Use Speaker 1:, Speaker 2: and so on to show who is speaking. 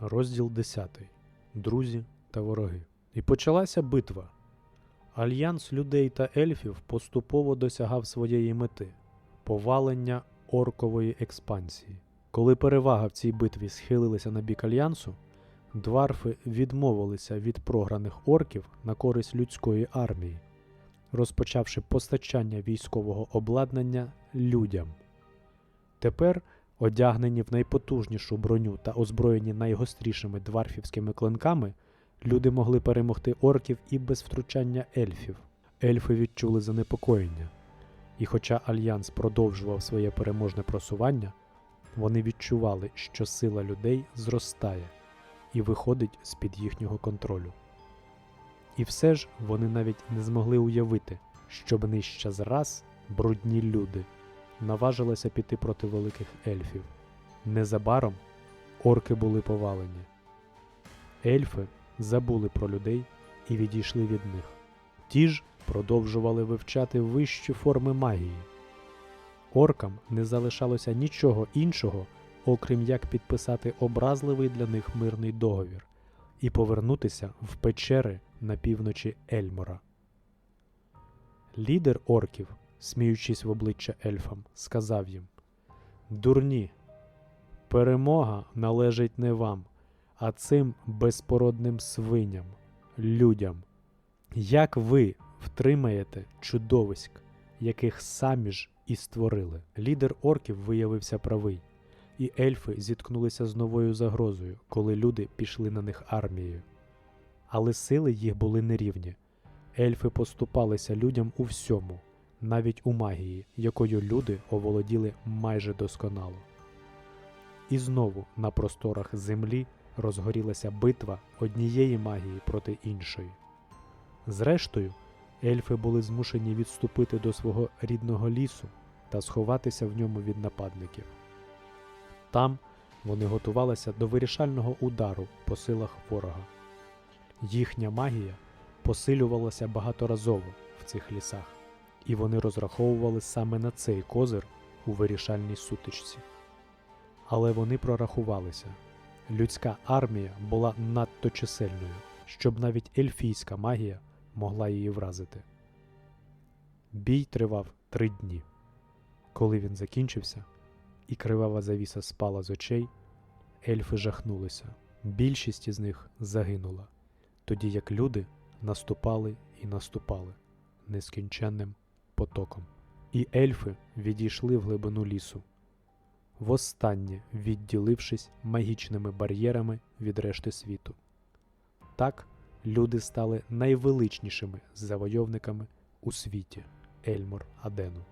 Speaker 1: Розділ 10. Друзі та вороги. І почалася битва. Альянс людей та ельфів поступово досягав своєї мети повалення оркової експансії. Коли перевага в цій битві схилилася на бік альянсу, дварфи відмовилися від програних орків на користь людської армії, розпочавши постачання військового обладнання людям. Тепер, одягнені в найпотужнішу броню та озброєні найгострішими дварфівськими клинками, люди могли перемогти орків і без втручання ельфів. Ельфи відчули занепокоєння, і хоча альянс продовжував своє переможне просування, вони відчували, що сила людей зростає і виходить з-під їхнього контролю. І все ж вони навіть не змогли уявити, щоб нижча з раз брудні люди наважилися піти проти великих ельфів. Незабаром орки були повалені. Ельфи забули про людей і відійшли від них. Ті ж продовжували вивчати вищі форми магії. Оркам не залишалося нічого іншого, окрім як підписати образливий для них мирний договір і повернутися в печери на півночі Ельмора. Лідер орків, сміючись в обличчя ельфам, сказав їм: Дурні, перемога належить не вам, а цим безпородним свиням, людям. Як ви втримаєте чудовиськ, яких самі ж і створили? Лідер орків виявився правий, і ельфи зіткнулися з новою загрозою, коли люди пішли на них армією. Але сили їх були нерівні. Ельфи поступалися людям у всьому, навіть у магії, якою люди оволоділи майже досконало. І знову на просторах землі розгорілася битва однієї магії проти іншої. Зрештою, ельфи були змушені відступити до свого рідного лісу та сховатися в ньому від нападників. Там вони готувалися до вирішального удару по силах ворога. Їхня магія посилювалася багаторазово в цих лісах, і вони розраховували саме на цей козир у вирішальній сутичці. Але вони прорахувалися. Людська армія була надто чисельною, щоб навіть ельфійська магія могла її вразити. Бій тривав три дні. Коли він закінчився, і кривава завіса спала з очей, ельфи жахнулися. Більшість із них загинула, тоді як люди наступали і наступали нескінченним потоком. І ельфи відійшли в глибину лісу, востаннє відділившись магічними бар'єрами від решти світу. Так люди стали найвеличнішими завойовниками у світі Ельмор Адену.